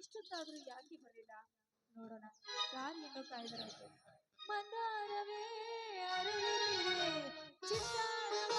ಇಷ್ಟೊತ್ತಾದ್ರೂ ಯಾಕೆ ಬರಲಿಲ್ಲ? ನೋಡೋಣ. ದಾರಿಯನ್ನು ಕಾಯ್ದರಾಯ್ತು ಮಂದಾರವೇ ಚಿತ್ತಾರವ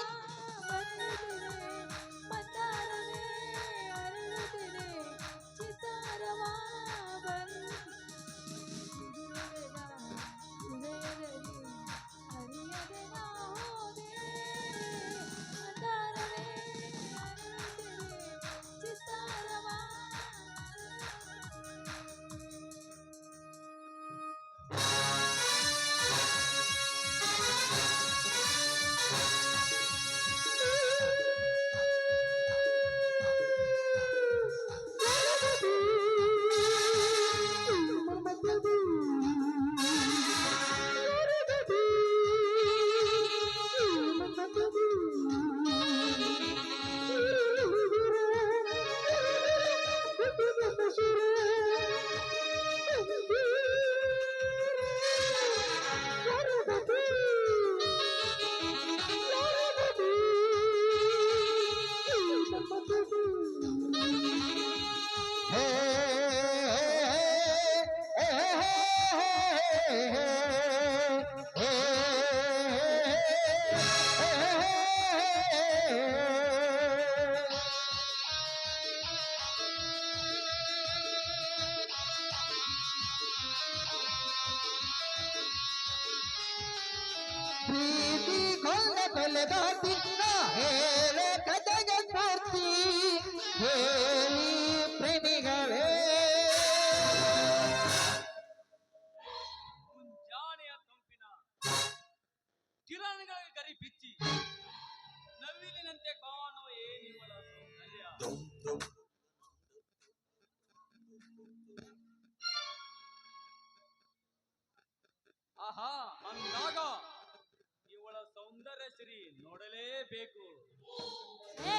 ನಾ ಹೇಳೋ ಸ್ಫೂರ್ತಿ ಹೇಳಿ ಪ್ರೇಮಿಗಳೇ. ಮುಂಜಾನೆಯ ತಂಪಿನ ಕಿರಣಗಳ ಗರಿ ಬಿಚ್ಚಿ ನವಿಲಿನಂತೆ ಕಾಣುವ ಏನಿವಳ ಸೌಂದರ್ಯ. ಏ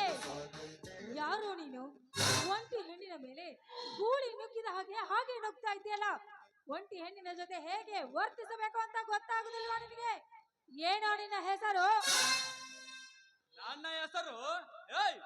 ಯಾರು ನೀನು? ಒಂಟಿ ಹೆಣ್ಣಿನ ಮೇಲೆ ಗೂಳಿ ನುಗ್ಗಿದ ಹಾಗೆ ಹಾಗೆ ನುಗ್ತಾ ಇದೆಯಲ್ಲ ಒಂಟಿ ಹೆಣ್ಣಿನ ಜೊತೆ ಹೇಗೆ ವರ್ತಿಸಬೇಕು ಅಂತ ಗೊತ್ತಾಗುದಿಲ್ವಾ ನಿನಗೆ? ಏನೋ ನಿನ್ನ ಹೆಸರು? ನನ್ನ ಹೆಸರು? ಏಯ್!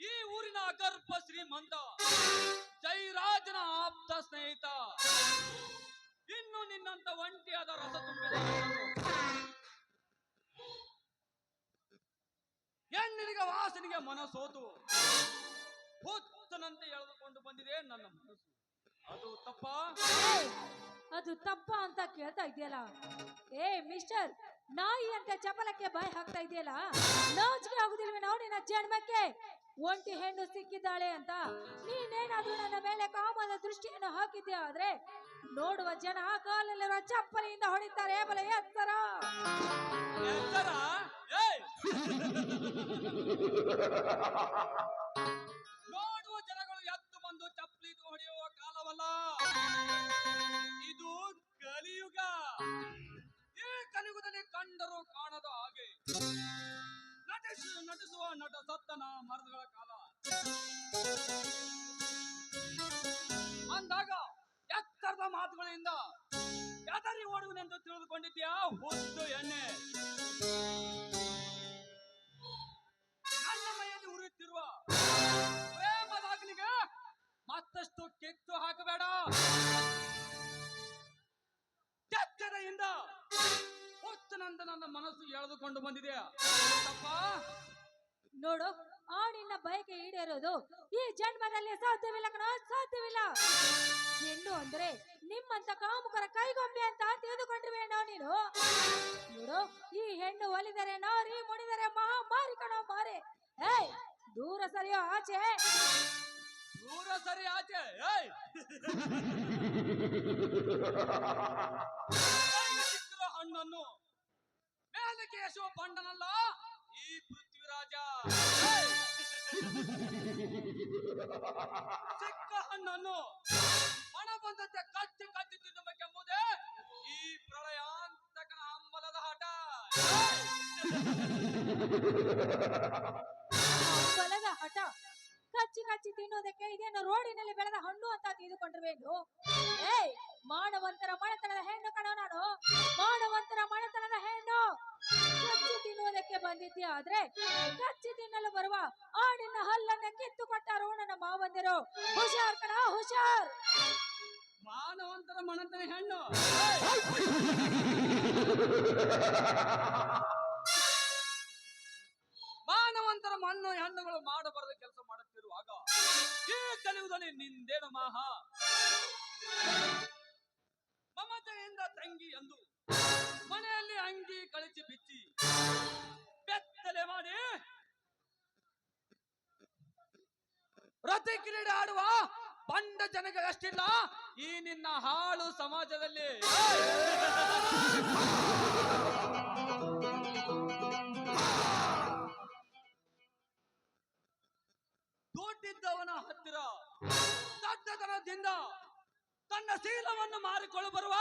ಈ ಊರಿನ ಅಗರ್ಭ ಶ್ರೀಮಂತ ಜೈರಾಜನ ಆಪ್ತ ಸ್ನೇಹಿತ. ಇನ್ನು ನಿನ್ನಂತ ಒಂಟಿಯಾದ ರಸ ತುಂಬಿದ ಹೆಣ್ಣಿನಿಗೆ ವಾಸನಿಗೆ ಮನಸೋತು ಹುತ್ತನಂತೆ ಎಳೆದುಕೊಂಡು ಬಂದಿದೆ ನನ್ನ ಮನಸ್ಸು. ಅದು ತಪ್ಪ? ಅದು ತಪ್ಪ ಅಂತ ಕೇಳ್ತಾ ಇದೆಯಲ್ಲ ಏ, ಮಿಸ್ಟರ್ ನಾಯಿ ಅಂತ ಚಪಲಕ್ಕೆ ಬಾಯಿ ಹಾಕ್ತಾ ಇದೆಯಲ್ಲ? ನಾಚಿಕೆ ಆಗುದಿಲ್ವೇ ನೋಡಿ ನಿನ್ನ ಜನ್ಮಕ್ಕೆ? ಒಂಟಿ ಹೆಣ್ಣು ಸಿಕ್ಕಿದ್ದಾಳೆ ಅಂತ. ನೀನೇನಾದ್ರೂ ನನ್ನ ಮೇಲೆ ಕಾಮದ ದೃಷ್ಟಿಯನ್ನು ಹಾಕಿದ್ದೆ ಆದ್ರೆ? ನೋಡುವ ಜನ ಕಾಲಲ್ಲಿರುವ ಚಪ್ಪಲಿಯಿಂದ ಹೊಡಿತಾರೆ ಬಲ ಎತ್ತರ! ನೋಡುವ ಜನಗಳು ಎತ್ತು ಬಂದು ಚಪ್ಪಲಿ ಹೊಡೆಯುವ ಕಾಲವಲ್ಲ. ಇದು ಕಲಿಯುಗ. ಈ ಕಲಿಯುಗದಲ್ಲಿ ಕಂಡರೂ ಕಾಣದ ಹಾಗೆ. ನಟ ಸತ್ತನ ಮರದಗಳ ಕಾಲ. ಅಂದಾಗ ಎತ್ತರದ ಮಾತುಗಳಿಂದ ಎದರಿ ಓಡುವನೆಂದು ತಿಳಿದುಕೊಂಡಿದ್ದೀಯಾ? ಹುಟ್ಟು ಎಣ್ಣೆ ನನ್ನ ಮೈಯಲ್ಲಿ ಉರಿಯುತ್ತಿರುವ ಪ್ರೇಮದಾಗ್ನಿಗೆ ಮತ್ತಷ್ಟು ಕಿತ್ತು ಹಾಕಬೇಡ. ಎಚ್ಚರೆಯಿಂದ ಹುಚ್ಚನಂತ ನನ್ನ ಮನಸ್ಸು ಎಳೆದುಕೊಂಡು ಬಂದಿದೆ. ನೋಡು ಆ ನಿನ್ನ ಬಯಕೆ ಈಡೇರೋದು ಈ ಜನ್ಮದಲ್ಲಿ ಸಾಧ್ಯವಿಲ್ಲ ಕಣ ಸಾಧ್ಯವಿಲ್ಲ. ಹೆಣ್ಣು ಅಂದ್ರೆ ನಿಮ್ಮಂತ ಕಾಮುಕರ ಕೈಗೊಂಬೆ ಅಂತ ತಿಳಿದುಕೊಂಡಿರುವೇನೋ ನೀನು. ನೋಡು ಈ ಹೆಣ್ಣು ಒಲಿದರೆ ನಾರಿ ಮುಣಿದರೆ ಮಹಾ ಮಾರಿ ಕಣ ಮಾರಿ. ಏಯ್ ದೂರ ಸರಿಯೋ ಆಚೆ. ದೂರ ಸರಿ ಆಚೆ ಏಯ್. ಸಿಕ್ಕಿರೋ ಹಣ್ಣನ್ನು ಮೇಲೆ ಕೇಶವ ಬಂಡನಲ್ಲ ಈ ರಾಜ ಚಿಕ್ಕ ಹಣ್ಣನ್ನು ಹಣ ಬಂದಂತೆ ಕಟ್ಟಿ ಕಟ್ಟಿ ತಿನ್ನಬೇಕೆಂಬುದೇ ಈ ಪ್ರಳಯಾಂತಕನ ಹಂಬಲದ ಹಠ. ಬಲದ ಹಠ. ಕಚ್ಚಿ ಕಚ್ಚಿ ತಿನ್ನೋದಕ್ಕೆ ಇದೇನು ರೋಡಿನಲ್ಲಿ ಬೆಳೆದ ಹಣ್ಣು ಅಂತ ತಿಳಿದುಕೊಂಡಿರ್ಬೇಕು ಏಯ್, ಮಾನವಂತರ ಮಣತನದ ಹೆಣ್ಣು ಕಣ ನಾನು. ಮಾನವಂತರ ಮಣತನದ ಹೆಣ್ಣು. ತಿನ್ನುವುದಕ್ಕೆ ಬಂದಿದ್ದೆ ಆದ್ರೆ ಕಚ್ಚಿ ತಿನ್ನಲು ಬರುವ ಆಡಿನ ಹಲ್ಲನ್ನ ಕಿತ್ತು ಕೊಟ್ಟ ನನ್ನ ಮಾವಂದಿರು. ಹುಷಾರ್ ಕಣ, ಹುಷಾರ್. ಮಾನವಂತರ ಮನತನ ಹೆಣ್ಣು. ಮಾನವಂತರ ಮಣ್ಣು ಹೆಣ್ಣುಗಳು ಮಾಡಬಾರದ ಕೆಲಸ ಮಾಡುತ್ತಿರುವಾಗ ಈ ಕಲಿಯುವುದಲ್ಲಿ ನಿಂದೇನು ಮಾಹ. ಮಮತೆಯಿಂದ ತಂಗಿ ಎಂದು ಮನೆಯಲ್ಲಿ ರತಿ ಕ್ರೀಡೆ ಆಡುವ ಬಂಡ ಜನಗಳಷ್ಟಿಲ್ಲ ಈ ನಿನ್ನ ಹಾಳು ಸಮಾಜದಲ್ಲಿ. ದುಡ್ಡಿದ್ದವನ ಹತ್ತಿರ, ದಡ್ಡತನದಿಂದ ತನ್ನ ಶೀಲವನ್ನು ಮಾರಿಕೊಳ್ಳು ಬರುವ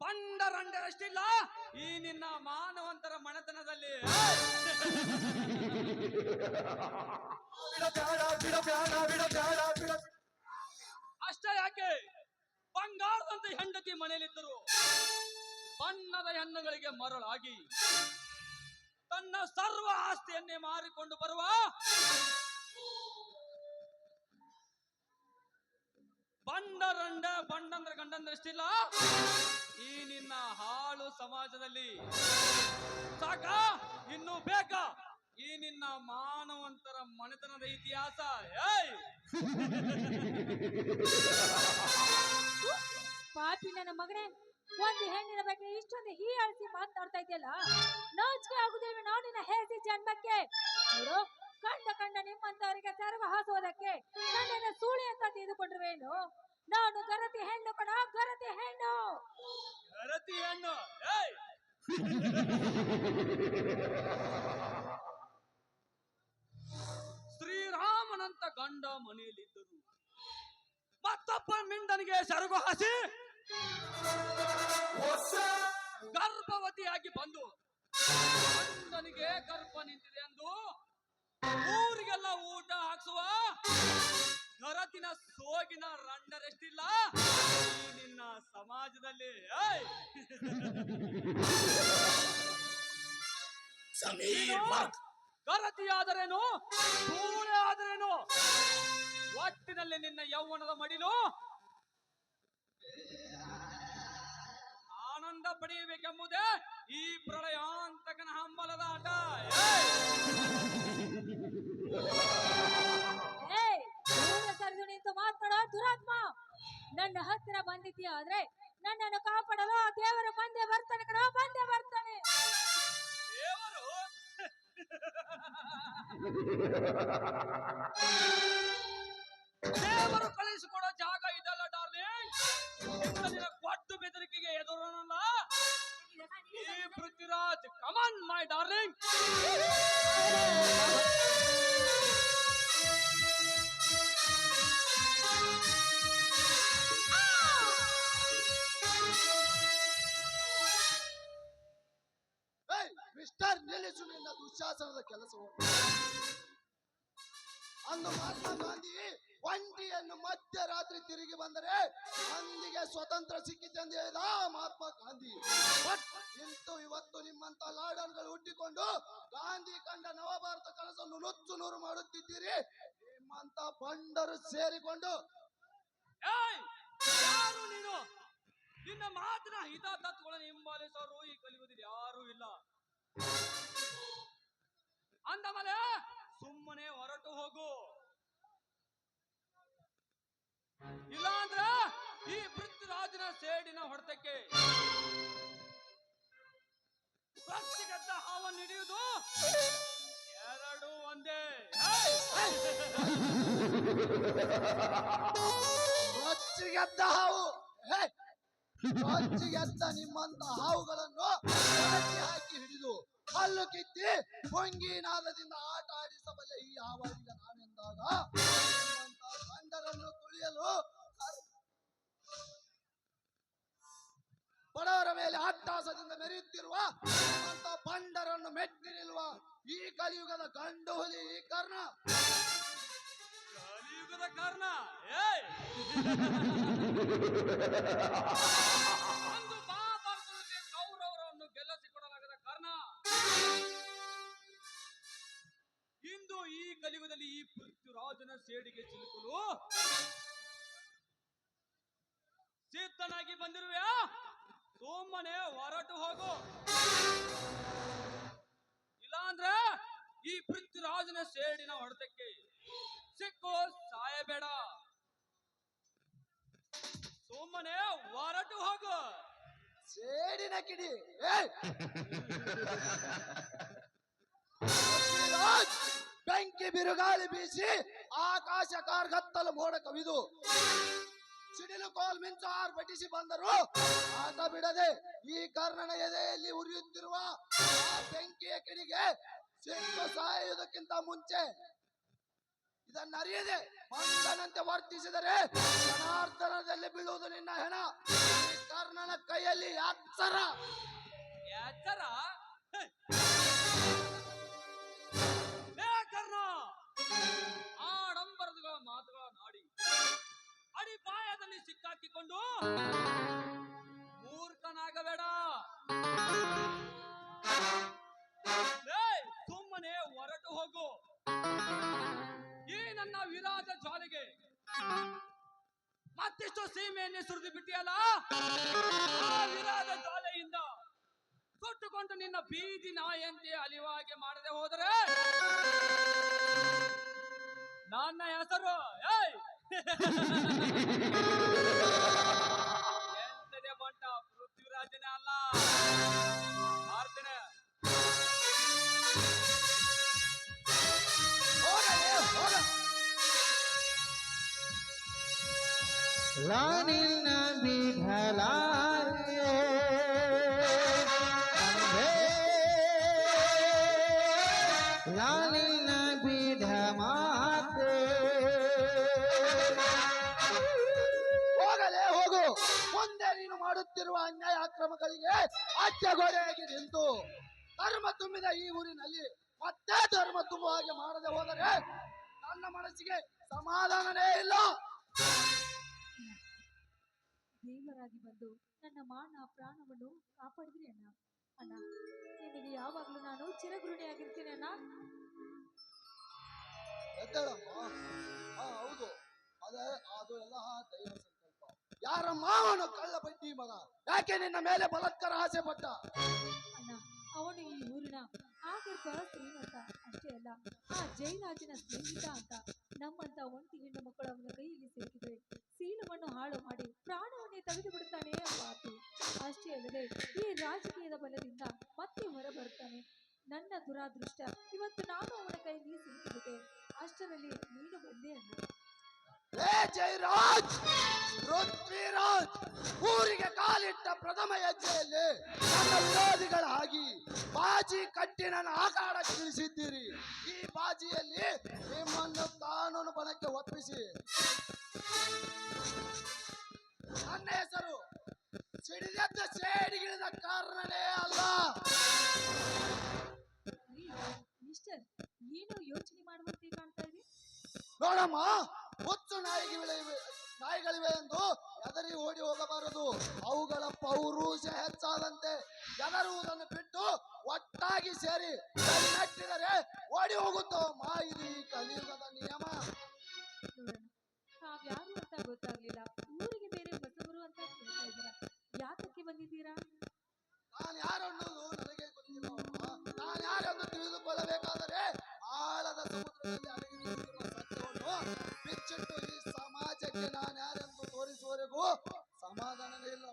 ಬಂಡರಂಡರಷ್ಟಿಲ್ಲ ಈ ನಿನ್ನ ಮಾನವಂತರ ಮಣತನದಲ್ಲಿ ಅಷ್ಟೇ ಯಾಕೆ? ಬಂಗಾರದಂತೆ ಹೆಂಡತಿ ಮನೆಯಲ್ಲಿದ್ದರು ಬಣ್ಣದ ಹೆಣ್ಣುಗಳಿಗೆ ಮರಳಾಗಿ ತನ್ನ ಸರ್ವ ಆಸ್ತಿಯನ್ನೇ ಮಾರಿಕೊಂಡು ಬರುವ ಬಂಡರಂಡ ಬಂಡಂದ್ರ ಇಷ್ಟಿಲ್ಲ ಈ ನಿನ್ನ ಹಾಳು ಸಮಾಜದಲ್ಲಿ ಸಾಕ? ಇನ್ನು ಬೇಕಾ? ಈ ನಿನ್ನ ಮಾನವಂತರ ಮನೆತನದ ಇತಿಹಾಸ ಏಯ್! ಪಾಪಿ ನನ್ನ ಮಗನೇ ಒಂದು ಹೆಣ್ಣಿನ ಬಗ್ಗೆ ಇಷ್ಟೊಂದು ಹೀಯಾಳಿಸಿ ಮಾತನಾಡ್ತಾ ಇದೆಯಲ್ಲ ನಾಚಿಕೆ ಆಗುದಿಲ್ವ ನಾವು ನಿನ್ನ ಹೇಸಿ ಜನ್ಮಕ್ಕೆ. ನೋಡು ಕಂಡ ಕಂಡ ನಿಮ್ಮಂತವರಿಗೆ ಸರ್ವ ಹಾಸುವುದಕ್ಕೆ ನನ್ನನ್ನು ಸೂಳಿ ಅಂತ ತಿಳಿದುಕೊಂಡಿರುವೇನು ನಾನು ಗರತಿ ಹೆಣ್ಣು ಕಣ ಗರತಿ ಹೆಣ್ಣು. ಗರತಿ ಹೆಣ್ಣು ಏಯ್! ಗಂಡ ಮನೆಯಲ್ಲಿದ್ದರು. ಮತ್ತೊಬ್ಬ ಮಿಂಡನಿಗೆ ಸರಗು ಹಾಸಿ ಗರ್ಭವತಿಯಾಗಿ ಬಂದು ಗಂಡನಿಗೆ ಗರ್ಭ ನಿಂತಿದೆ ಎಂದು ಊರಿಗೆಲ್ಲ ಊಟ ಹಾಕ್ಸುವ ಗರತಿನ ಸೋಗಿನ ರಂಡರೆಷ್ಟಿಲ್ಲ ನಿನ್ನ ಸಮಾಜದಲ್ಲಿ? ಏಯ್! ಗರತಿಯಾದರೇನು? ಧೂಳೆ ಆದರೇನು ಒಟ್ಟಿನಲ್ಲಿ ನಿನ್ನ ಯೌವನದ ಮಡಿಲು. ಆನಂದ ಪಡೆಯಬೇಕೆಂಬುದೇ ಈ ಪ್ರಳಯಾಂತಕನ ಹಂಬಲದ ಆಟ. ಸರಿದು ನಿಂತು ಮಾತನಾಡೋ ದುರಾತ್ಮ. ನನ್ನ ಹತ್ತಿರ ಬಂದಿದ್ದೀಯ ಆದ್ರೆ ನನ್ನನ್ನು ಕಾಪಾಡಲು ದೇವರು ಬಂದೇ ಬರ್ತಾನೆ ಕಣ ಬಂದೇ ಬರ್ತಾನೆ. ದೇವರು ದೇವರು ಕಳಿಸಿಕೊಡೋ ಜಾಗ ಇದಲ್ಲ ಡಾರ್ಲಿಂಗ್ ಕೊಟ್ಟು ಬೆದರಿಕೆಗೆ ಎದುರನಲ್ಲ ಈ Prithviraj come on my darling ಏಯ್ ಮಿಸ್ಟರ್ ದುಶ್ಯಾಸನದ ಕೆಲಸವನ್ನು ಅಂದು ಮಹಾತ್ಮ ಗಾಂಧಿ ಒಂಟಿಯನ್ನು ಮಧ್ಯರಾತ್ರಿ ತಿರುಗಿ ಬಂದರೆ ಅಂದಿಗೆ ಸ್ವತಂತ್ರ ಸಿಕ್ಕಿತೆಂದು ಹೇಳಿದ ಮಹಾತ್ಮ ಗಾಂಧಿ. ಇಂತು ಇವತ್ತು ನಿಮ್ಮಂತ ಲಾಡನ್ಗಳು ಹುಟ್ಟಿಕೊಂಡು ಗಾಂಧಿ ಕಂಡ ನವಭಾರತ ಕನಸನ್ನು ನುಚ್ಚು ನೂರು ಮಾಡುತ್ತಿದ್ದೀರಿ. ನಿಮ್ಮಂತ ಬಂಡರು ಸೇರಿಕೊಂಡು ಯಾರು ನೀನು? ನಿನ್ನ ಮಾತಿನ ಹಿತ ತತ್ವಗಳನ್ನು ಹಿಂಬಾಲಿಸೋರು ಈ ಕಲಿಯುವುದಿಲ್ಲ ಯಾರೂ ಇಲ್ಲ. ಅಂದಮೇಲೆ ಸುಮ್ಮನೆ ಹೊರಟು ಹೋಗು ಇಲ್ಲಾಂದ್ರ ಈ ಪೃಥ್ವಿರಾಜನ ಸೇಡಿನ ಹೊಡೆತಕ್ಕೆ ಪ್ರತಿಗದ್ದ ಹಾವನ್ನು ಹಿಡಿಯುವುದು ಎರಡು ಒಂದೇ ಏಯ್! ರೊಚ್ಚಿಗೆದ್ದ ಹಾವು, ಹೇ! ರೊಚ್ಚಿಗೆದ್ದ ನಿಮ್ಮಂತ ಹಾವುಗಳನ್ನು ಹಾಕಿ ಹಿಡಿದು ಹಲ್ಲು ಕಿತ್ತಿ ಭಂಗಿನಾದದಿಂದ ಆಟ ಆಡಿಸಬಲ್ಲ ಈ ಆವಾಜಿಗ ನಾನೆಂದಾಗ? ಗಂಡರನ್ನು ತುಳಿಯಲು ಬಡವರ ಮೇಲೆ ಅಟ್ಟಾಸದಿಂದ ಮೆರೆಯುತ್ತಿರುವ ಅಂತ ಬಂಡರನ್ನು ಮೆಟ್ಟಿ ನಿಲ್ಲುವ ಈ ಕಲಿಯುಗದ ಗಂಡು ಹುಲಿ ಈ ಕರ್ಣ. ಕಲಿಯುಗದ ಕರ್ಣ ಏಯ್! ಸುಮ್ಮನೆ ಹೊರಟು ಹೋಗು. ಸೇಡಿನ ಕಿಡಿ. ಬೆಂಕಿ ಬಿರುಗಾಳಿ ಬೀಸಿ ಆಕಾಶ ಕಾರ್ಗತ್ತಲು ಮೋಡ ಕವಿದು. ಸಿಡಿಲು ಕೋಲ್ ಮಿಂಚು ಆರ್ಭಟಿಸಿ ಬಂದರು. ಆತ ಬಿಡದೆ ಈ ಕರ್ಣನ ಎದೆಯಲ್ಲಿ ಉರಿಯುತ್ತಿರುವ ಆ ಬೆಂಕಿಯ ಕಿಡಿಗೆ ಸಿಕ್ಕು ಸಾಯುವುದಕ್ಕಿಂತ ಮುಂಚೆ ಇದನ್ನರಿಯದೆ ಮಂಗನಂತೆ ವರ್ತಿಸಿದರೆ ಜನಾರ್ದನದಲ್ಲಿ ಬೀಳುವುದು ನಿನ್ನ ಹೆಣ. ಕರ್ಣನ ಕೈಯಲ್ಲಿ ಯಾತ್ಸರ. ಯಾತರ ಕರ್ಣ ಆಡಂಬರಗಳ ಮಾತುಗಳನ್ನಾಡಿ ಅಡಿಪಾಯದಲ್ಲಿ ಸಿಕ್ಕಾಕಿಕೊಂಡು ಮೂರ್ಖನಾಗಬೇಡ. ಸುಮ್ಮನೆ ಹೊರಟು ಹೋಗು. ವಿರಾಜ ಜ್ವಾಲೆಗೆ ಮತ್ತಿಷ್ಟು ಸೀಮೆಯನ್ನೇ ಸುರಿದು ಬಿಟ್ಟಿಯಲ್ಲ? ವಿರಾಜ ಜ್ವಾಲೆಯಿಂದ ಸುಟ್ಟುಕೊಂಡು ನಿನ್ನ ಬೀದಿ ನಾಯಂತೆ ಅಲಿವಾಗೆ ಮಾಡದೆ ಹೋದರೆ? ನನ್ನ ಹೆಸರು, ಏಯ್! ಎಂತದೇ ಬಂಟ ಪೃಥ್ವಿರಾಜನೇ ಅಲ್ಲ. ರಾಣಿನ ಬಿಡಲಾರೆ ರಾಣಿನ ಬಿಡ ಮಾತೆ ಹೋಗಲೇ ಹೋಗು. ಮುಂದೆ ನೀನು ಮಾಡುತ್ತಿರುವ ಅನ್ಯಾಯ ಅಕ್ರಮಗಳಿಗೆ ಅಚ್ಚಗೋಡೆಯಾಗಿ ನಿಂತು ಧರ್ಮ ತುಂಬಿದ ಈ ಊರಿನಲ್ಲಿ ಮತ್ತೆ ಧರ್ಮ ತುಂಬುವ ಹಾಗೆ ಮಾಡದೆ ಹೋದರೆ ನನ್ನ ಮನಸ್ಸಿಗೆ ಸಮಾಧಾನನೇ ಇಲ್ಲ. ದೇವರಾಗಿ ಬಂದು ನನ್ನ ಮಾನ ಪ್ರಾಣವನ್ನು ಕಾಪಾಡಿದ್ರಿ ಅಣ್ಣ. ಅಣ್ಣ ನಿಮಗೆ ಯಾವಾಗಲೂ ನಾನು ಚಿರಗುರುಣಿಯಾಗಿರ್ತೀನಿ ಅಣ್ಣ. ಎದ್ದೇಳಮ್ಮ. ಹೌದು. ಅದೇ ಅದು ದೈವ ಸಂಕಲ್ಪ. ಯಾರ ಮಾವನು ಕಳ್ಳ ಬಡ್ಡಿ ಮಗ? ಯಾಕೆ ನಿನ್ನ ಮೇಲೆ ಬಲತ್ಕರ ಆಸೆ ಪಟ್ಟ ಅಣ್ಣ ಅವನು ಈ ಊರಿನ ಆಗರ್ಭ ಶ್ರೀಮಂತ ಅಷ್ಟೇ ಅಲ್ಲ ಆ ಜೈರಾಜಿನ ಸ್ನೇಹಿತ ಅಂತ ನಮ್ಮಂತ ಒಂಟಿ ಹೆಣ್ಣು ಮಕ್ಕಳು ಅವನ ಕೈಯಲ್ಲಿ ಸಿಕ್ಕಿದ್ರೆ ಸೀಲವನ್ನು ಹಾಳು ಮಾಡಿ ಪ್ರಾಣವನ್ನೇ ತೆಗೆದು ಬಿಡುತ್ತಾನೆ ಪಾಪಿ ಅಷ್ಟೇ ಅಲ್ಲದೆ, ಈ ರಾಜಕೀಯದ ಬಲದಿಂದ ಮತ್ತೆ ಹೊರ ಬರ್ತಾನೆ ನನ್ನ ದುರಾದೃಷ್ಟ, ಇವತ್ತು ನಾನು ಅವನ ಕೈಯಲ್ಲಿ ಸಿಕ್ಕಿಬಿಟ್ಟೆ ಅಷ್ಟರಲ್ಲಿ ನೀನು ಬಂದೆ ಅಲ್ಲ ಜಯರಾಜ್! ಪೃಥ್ವಿರಾಜ್! ಊರಿಗೆ ಕಾಲಿಟ್ಟ ಪ್ರಥಮ ಹೆಜ್ಜೆಯಲ್ಲಿ ನನ್ನ ವಿರೋಧಿಗಳಾಗಿ ಬಾಜಿ ಕಟ್ಟಿ ನನ್ನ ಆಕಾರ ತಿಳಿಸಿದ್ದೀರಿ ಈ ಬಾಜಿಯಲ್ಲಿ ನಿಮ್ಮನ್ನು ಕಾನೂನು ಬಲಕ್ಕೆ ಒಪ್ಪಿಸಿ. ಸಿಡಿದೆದ್ದ ಸೇಡಿಗಿಳಿದ ಕಾರಣನೇ ಅಲ್ಲ. ಮಿಸ್ಟರ್ ಏನು ಯೋಚನೆ ಮಾಡುವಂತೆ ಕಾಣ್ತಾ ಇದೆ ನೋಡಮ್ಮ ಹುಚ್ಚು ನಾಯಿಗಳಿವೆ ನಾಯಿಗಳಿವೆ ಎಂದು ಎದರಿ ಓಡಿ ಹೋಗಬಾರದು. ಅವುಗಳ ಪೌರುಷ ಹೆಚ್ಚಾದಂತೆ ಎದರುವುದನ್ನು ಬಿಟ್ಟು ಒಟ್ಟಾಗಿ ಸೇರಿ ಕಟ್ಟಿದರೆ ಓಡಿ ಹೋಗುತ್ತವಮ್ಮ ಇದು ಈ ಕಲಿಯುಗದ ನಿಯಮ. ಸಮಾಜಕ್ಕೆ ನಾನು ಯಾರೆಂದು ತೋರಿಸುವವರೆಗೂ ಸಮಾಧಾನವೇ ಇಲ್ಲ.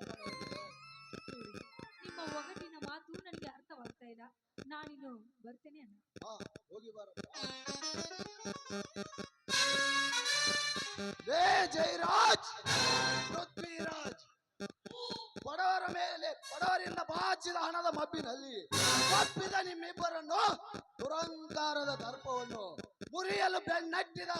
ನಿಮ್ಮ ಒಗಟಿನ ಮಾತು ನನಗೆ ಅರ್ಥವಾಗ್ತಾ ಇಲ್ಲ. ನಾನಿನ್ನು ಬರ್ತೇನೆ ಅಣ್ಣ. ಹಾ ಹೋಗಿ ಬಾರಪ್ಪ ಲೇ ಜಯರಾಜ್ ಪೃಥ್ವಿರಾಜ್. ಬಡವರ ಮೇಲೆ ಬಡವರಿಂದ ಬಾಚಿದ ಹಣದ ಮಬ್ಬಿನಲ್ಲಿ ತಪ್ಪಿದ ನಿಮ್ಮಿಬ್ಬರನ್ನು ದುರಂಕಾರದ ದರ್ಪವನ್ನು ಮುರಿಯಲು ಬೆನ್ನಟ್ಟಿದ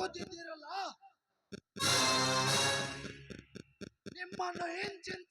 ಬದುಕುತ್ತಿದ್ದೀರಲ್ಲ ನಿಮ್ಮನ್ನು ಇಂಚಿಂಚಾಗಿ